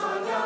소녀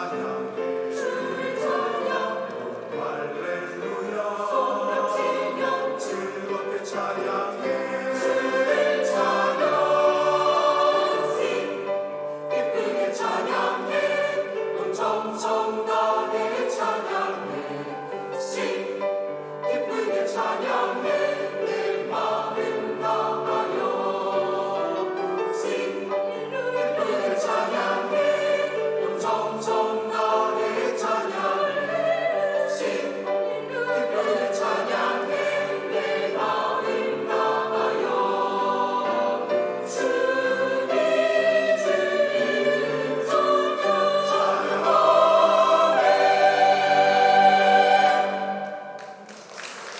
아니라